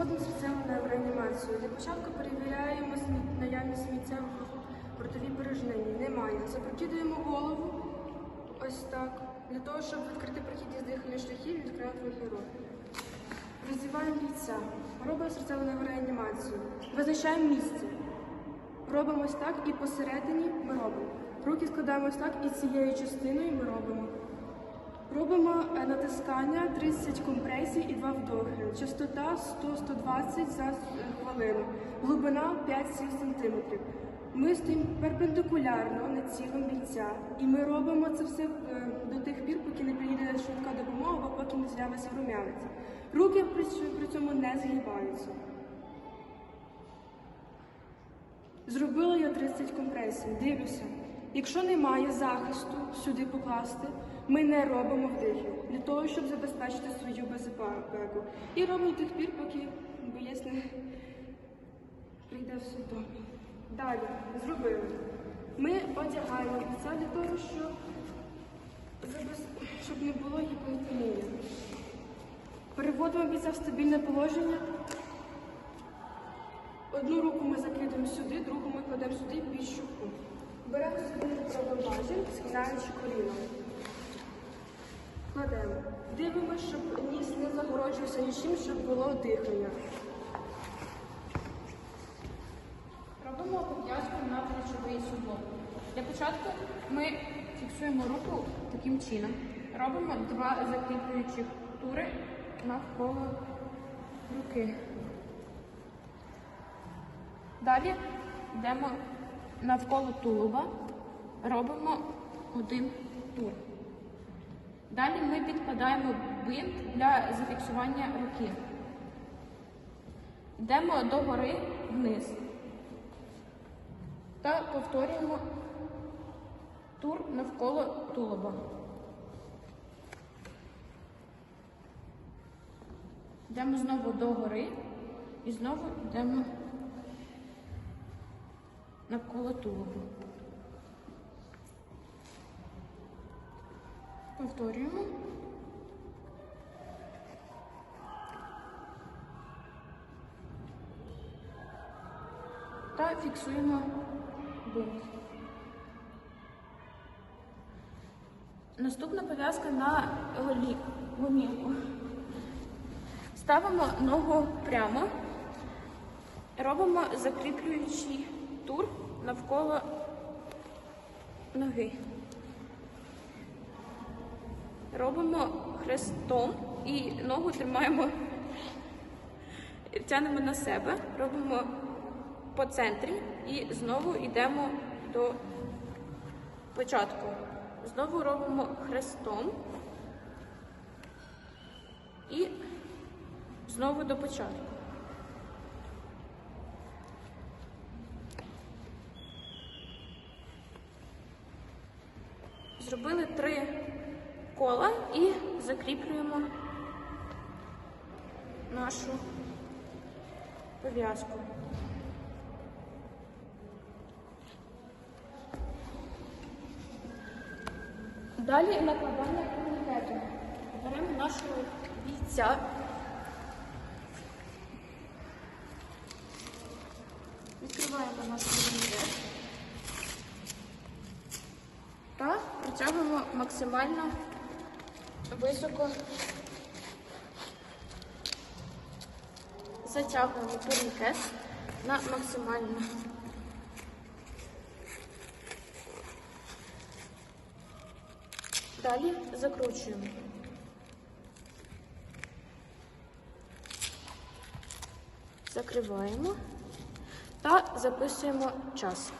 Проводимо серцеву реанімацію. Для початку перевіряємо наявність сміття в ротовій порожнині. Немає. Запрокидуємо голову ось так. Для того, щоб відкрити прохідність дихальних шляхів, і відкривати рот. Роздіваємо бійця. Робимо серцеву реанімацію. Визначаємо місце. Робимо ось так і посередині ми робимо. Руки складаємо ось так і цією частиною ми робимо. Робимо е, натискання 30 компресій і 2 вдохи. Частота 100-120 за е, хвилину. Глибина 5-7 см. Ми стоїмо перпендикулярно над тілом бійця. І ми робимо це все е, до тих пір, поки не приїде швидка допомога або поки не з'явиться рум'янець. Руки при цьому- не згибаються. Зробила я 30 компресій. Дивлюся. Якщо немає захисту сюди покласти, ми не робимо вдихи для того, щоб забезпечити свою безпеку. І робимо тих пір, поки боєць не прийде в судомі. Далі зробили. Ми одягаємо бійця для того, щоб, щоб не було гіпотонії. Переводимо бійця в стабільне положення. Одну руку ми закидуємо сюди, другу ми кладемо сюди під щуку. Правобажі, схиляючи коліно. Кладемо. Дивимося, щоб ніс не загороджувався нічим, щоб було дихання. Робимо пов'язку на плечовий суглоб. Для початку ми фіксуємо руку таким чином. Робимо два закріплюючих тури навколо руки. Далі йдемо навколо тулуба, робимо один тур. Далі ми підкладаємо бинт для зафіксування руки. Йдемо догори вниз та повторюємо тур навколо тулуба. Йдемо знову догори і знову йдемо навколо тулуба. Повторюємо. Та фіксуємо бинт. Наступна пов'язка на гомілку. Ставимо ногу прямо, робимо закріплюючий тур навколо ноги. Робимо хрестом і ногу тримаємо, тянемо на себе, робимо по центрі і знову йдемо до початку. Знову робимо хрестом і знову до початку. Зробили три кола і закріплюємо нашу пов'язку. Далі накладання турнікету. Беремо нашого бійця. Відкриваємо наш турнікет. Та притягуємо максимально високо. Затягуємо турнікет на максимально. Далі закручуємо. Закриваємо та записуємо час.